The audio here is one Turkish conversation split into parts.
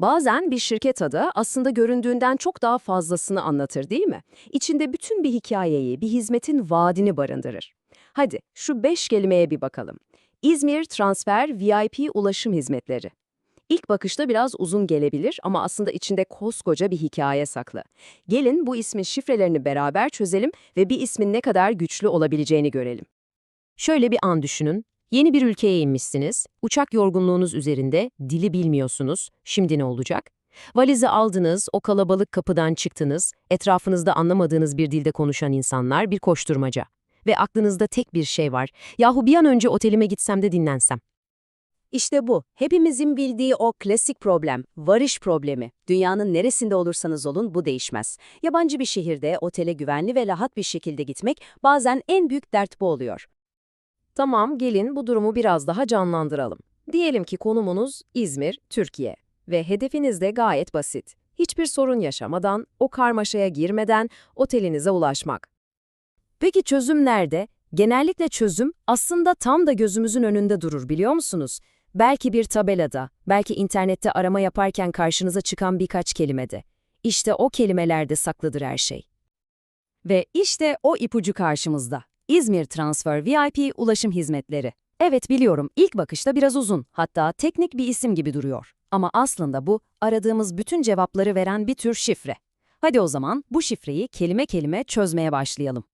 Bazen bir şirket adı aslında göründüğünden çok daha fazlasını anlatır değil mi? İçinde bütün bir hikayeyi, bir hizmetin vaadini barındırır. Hadi şu beş kelimeye bir bakalım. İzmir Transfer VIP Ulaşım Hizmetleri. İlk bakışta biraz uzun gelebilir ama aslında içinde koskoca bir hikaye saklı. Gelin bu ismin şifrelerini beraber çözelim ve bir ismin ne kadar güçlü olabileceğini görelim. Şöyle bir an düşünün. Yeni bir ülkeye inmişsiniz, uçak yorgunluğunuz üzerinde, dili bilmiyorsunuz, şimdi ne olacak? Valizi aldınız, o kalabalık kapıdan çıktınız, etrafınızda anlamadığınız bir dilde konuşan insanlar, bir koşturmaca. Ve aklınızda tek bir şey var, yahu bir an önce otelime gitsem de dinlensem. İşte bu, hepimizin bildiği o klasik problem, varış problemi. Dünyanın neresinde olursanız olun bu değişmez. Yabancı bir şehirde otele güvenli ve rahat bir şekilde gitmek bazen en büyük dert bu oluyor. Tamam, gelin bu durumu biraz daha canlandıralım. Diyelim ki konumunuz İzmir, Türkiye ve hedefiniz de gayet basit. Hiçbir sorun yaşamadan, o karmaşaya girmeden otelinize ulaşmak. Peki çözüm nerede? Genellikle çözüm aslında tam da gözümüzün önünde durur biliyor musunuz? Belki bir tabelada, belki internette arama yaparken karşınıza çıkan birkaç kelimede. İşte o kelimelerde saklıdır her şey. Ve işte o ipucu karşımızda. İzmir Transfer VIP Ulaşım Hizmetleri. Evet biliyorum ilk bakışta biraz uzun, hatta teknik bir isim gibi duruyor. Ama aslında bu aradığımız bütün cevapları veren bir tür şifre. Hadi o zaman bu şifreyi kelime kelime çözmeye başlayalım.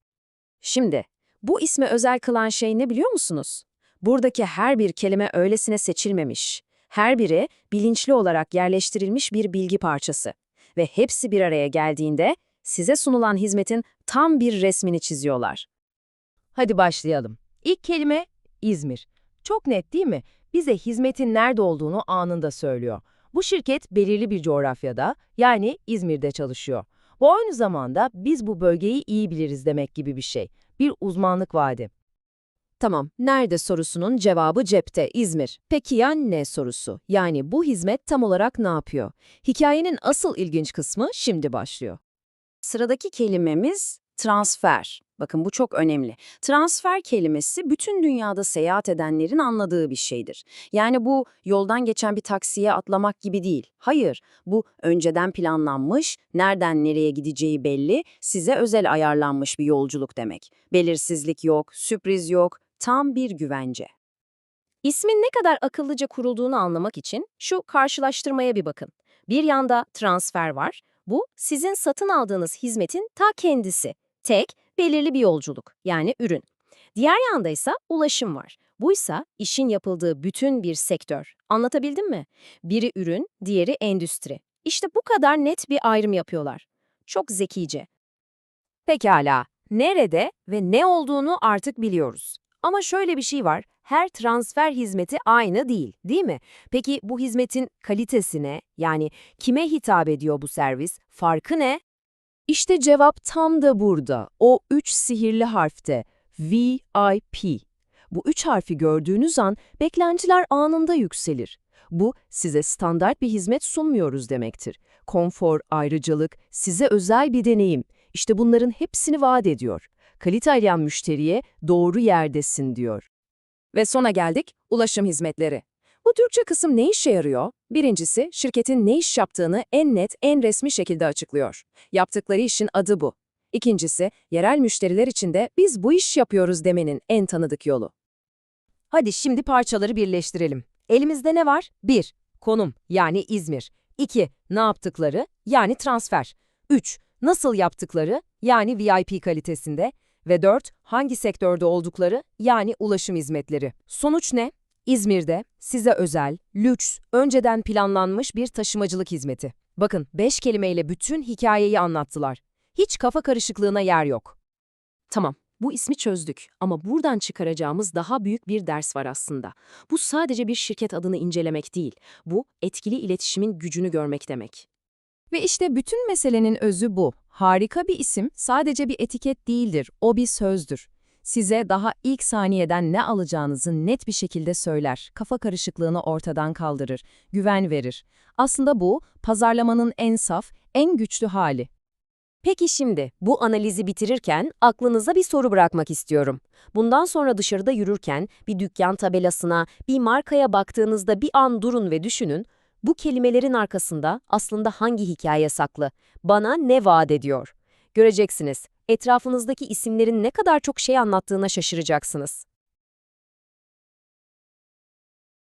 Şimdi, bu ismi özel kılan şey ne biliyor musunuz? Buradaki her bir kelime öylesine seçilmemiş. Her biri bilinçli olarak yerleştirilmiş bir bilgi parçası. Ve hepsi bir araya geldiğinde size sunulan hizmetin tam bir resmini çiziyorlar. Hadi başlayalım. İlk kelime İzmir. Çok net değil mi? Bize hizmetin nerede olduğunu anında söylüyor. Bu şirket belirli bir coğrafyada, yani İzmir'de çalışıyor. Bu aynı zamanda biz bu bölgeyi iyi biliriz demek gibi bir şey. Bir uzmanlık vaadi. Tamam, nerede sorusunun cevabı cepte, İzmir. Peki ya ne sorusu? Yani bu hizmet tam olarak ne yapıyor? Hikayenin asıl ilginç kısmı şimdi başlıyor. Sıradaki kelimemiz transfer. Bakın bu çok önemli. Transfer kelimesi bütün dünyada seyahat edenlerin anladığı bir şeydir. Yani bu yoldan geçen bir taksiye atlamak gibi değil. Hayır, bu önceden planlanmış, nereden nereye gideceği belli, size özel ayarlanmış bir yolculuk demek. Belirsizlik yok, sürpriz yok, tam bir güvence. İsmin ne kadar akıllıca kurulduğunu anlamak için şu karşılaştırmaya bir bakın. Bir yanda transfer var. Bu sizin satın aldığınız hizmetin ta kendisi. Tek, belirli bir yolculuk yani ürün. Diğer yanda ise ulaşım var. Buysa işin yapıldığı bütün bir sektör. Anlatabildim mi? Biri ürün, diğeri endüstri. İşte bu kadar net bir ayrım yapıyorlar. Çok zekice. Pekala, nerede ve ne olduğunu artık biliyoruz. Ama şöyle bir şey var, her transfer hizmeti aynı değil, değil mi? Peki bu hizmetin kalitesine, yani kime hitap ediyor bu servis, farkı ne? İşte cevap tam da burada, o üç sihirli harfte, VIP. Bu üç harfi gördüğünüz an beklentiler anında yükselir. Bu, size standart bir hizmet sunmuyoruz demektir. Konfor, ayrıcalık, size özel bir deneyim. İşte bunların hepsini vaat ediyor. Kalite arayan müşteriye doğru yerdesin diyor. Ve sona geldik, ulaşım hizmetleri. Bu Türkçe kısım ne işe yarıyor? Birincisi, şirketin ne iş yaptığını en net, en resmi şekilde açıklıyor. Yaptıkları işin adı bu. İkincisi, yerel müşteriler için de biz bu iş yapıyoruz demenin en tanıdık yolu. Hadi şimdi parçaları birleştirelim. Elimizde ne var? 1. Konum, yani İzmir. 2. Ne yaptıkları, yani transfer. 3. Nasıl yaptıkları, yani VIP kalitesinde. Ve 4. Hangi sektörde oldukları, yani ulaşım hizmetleri. Sonuç ne? İzmir'de size özel, lüks, önceden planlanmış bir taşımacılık hizmeti. Bakın 5 kelimeyle bütün hikayeyi anlattılar. Hiç kafa karışıklığına yer yok. Tamam, bu ismi çözdük ama buradan çıkaracağımız daha büyük bir ders var aslında. Bu sadece bir şirket adını incelemek değil, bu etkili iletişimin gücünü görmek demek. Ve işte bütün meselenin özü bu. Harika bir isim sadece bir etiket değildir, o bir sözdür. Size daha ilk saniyeden ne alacağınızı net bir şekilde söyler, kafa karışıklığını ortadan kaldırır, güven verir. Aslında bu, pazarlamanın en saf, en güçlü hali. Peki şimdi bu analizi bitirirken aklınıza bir soru bırakmak istiyorum. Bundan sonra dışarıda yürürken bir dükkan tabelasına, bir markaya baktığınızda bir an durun ve düşünün, Bu kelimelerin arkasında aslında hangi hikaye saklı? Bana ne vaat ediyor? Göreceksiniz. Etrafınızdaki isimlerin ne kadar çok şey anlattığına şaşıracaksınız.